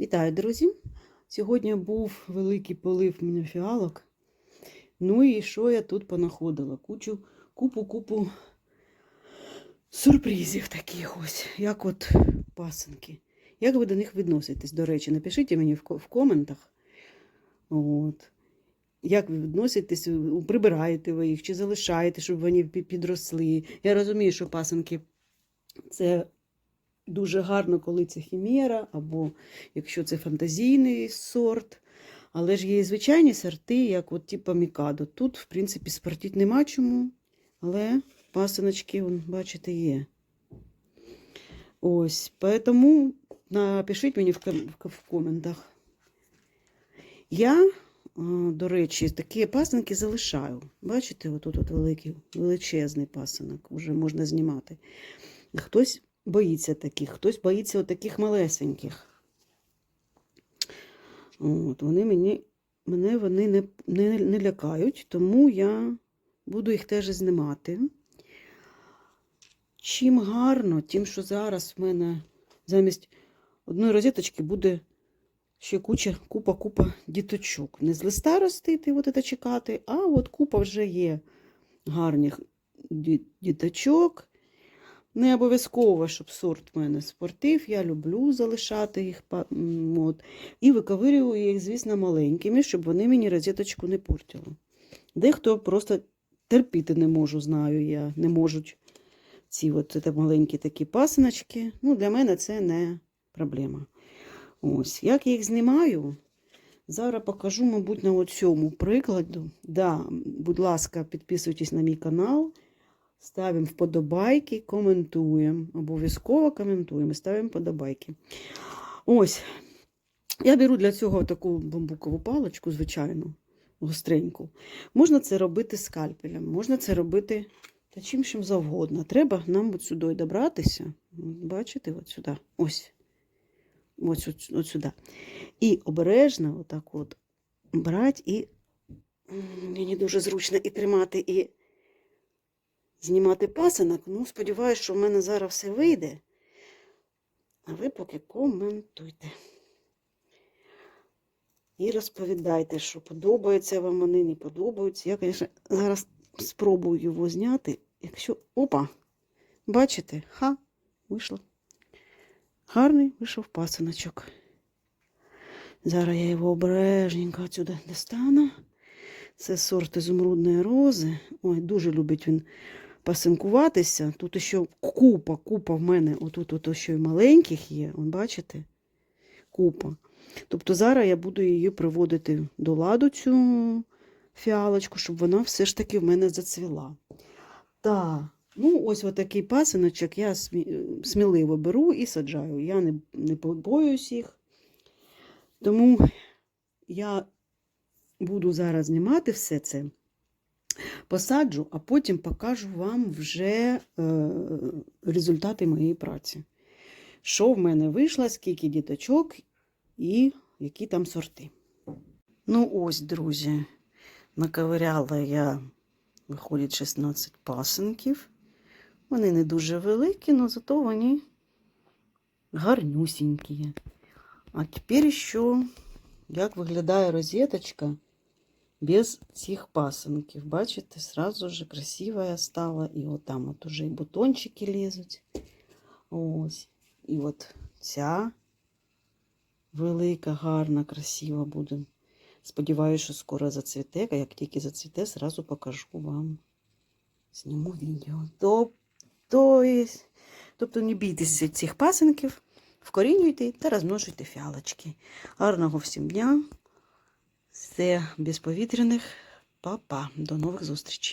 Вітаю, друзі! Сьогодні був великий полив мене фіалок. Ну і що я тут понаходила? Кучу, купу-купу сюрпризів таких ось, як от пасенки. Як ви до них відноситесь? До речі, напишіть мені в коментах. От. Як ви відноситесь, прибираєте ви їх чи залишаєте, щоб вони підросли. Я розумію, що пасенки це дуже гарно, коли це хімера, або якщо це фантазійний сорт. Але ж є і звичайні сорти, як от типу Мікадо. Тут, в принципі, спортити нема чому, але пасиночки, вон, бачите, є. Ось, поэтому напишіть мені в, ком- в коментах. Я, до речі, такі пасинки залишаю. Бачите, отут от великий, величезний пасинок, вже можна знімати. Хтось боїться таких, хтось боїться таких малесеньких. От, вони мені, мене вони не, не, не лякають, тому я буду їх теж знімати. Чим гарно, тим, що зараз в мене замість одної розеточки буде ще куча, купа-купа діточок. Не з листа ростити, от чекати, а от купа вже є гарних ді- діточок. Не обов'язково, щоб сорт в мене спортив. Я люблю залишати їх. От. І виковирюю їх, звісно, маленькими, щоб вони мені розеточку не портили. Дехто просто терпіти не можу, знаю я, не можуть ці от маленькі такі пасиночки. Ну, для мене це не проблема. Ось, як я їх знімаю, зараз покажу, мабуть, на цьому прикладу. Да, будь ласка, підписуйтесь на мій канал. Ставимо вподобайки, коментуємо. Обов'язково коментуємо, ставимо вподобайки. Ось. Я беру для цього таку бамбукову паличку, звичайну, гостреньку. Можна це робити скальпелем, можна це робити та чим чим завгодно. Треба нам от сюди добратися. Бачите, от сюди. Ось. Ось от, сюди. І обережно, отак от, брати і мені дуже зручно і тримати, і знімати пасинок. Ну, сподіваюся, що в мене зараз все вийде. А ви поки коментуйте. І розповідайте, що подобаються вам вони, не подобаються. Я, звісно, зараз спробую його зняти. Якщо. Опа! Бачите? Ха, вийшло. Гарний вийшов пасиночок. Зараз я його обережненько отсюди достану. Це сорт ізумрудної рози. Ой, дуже любить він пасинкуватися. Тут ще купа, купа в мене, отут от ще й маленьких є, он бачите? Купа. Тобто зараз я буду її приводити до ладу, цю фіалочку, щоб вона все ж таки в мене зацвіла. Так, ну ось отакий пасиночок я сміливо беру і саджаю. Я не, не побоююсь їх. Тому я буду зараз знімати все це посаджу, а потім покажу вам вже е, результати моєї праці. Що в мене вийшло, скільки діточок і які там сорти. Ну, ось, друзі, наковиряла я, виходить, 16 пасенків. Вони не дуже великі, але зато вони гарнюсінькі. А тепер що, як виглядає розеточка без цих пасенків. Бачите, сразу же красивая стала. І от там от уже і бутончики лізуть. Ось. І от ця велика, гарна, красива буде. Сподіваюся, що скоро зацвіте, а як тільки зацвіте, сразу покажу вам. Зніму відео. То, то тобто не бійтеся цих пасенків, вкорінюйте та розмножуйте фіалочки. Гарного всім дня! Все без повітряних. Па-па. До нових зустрічей.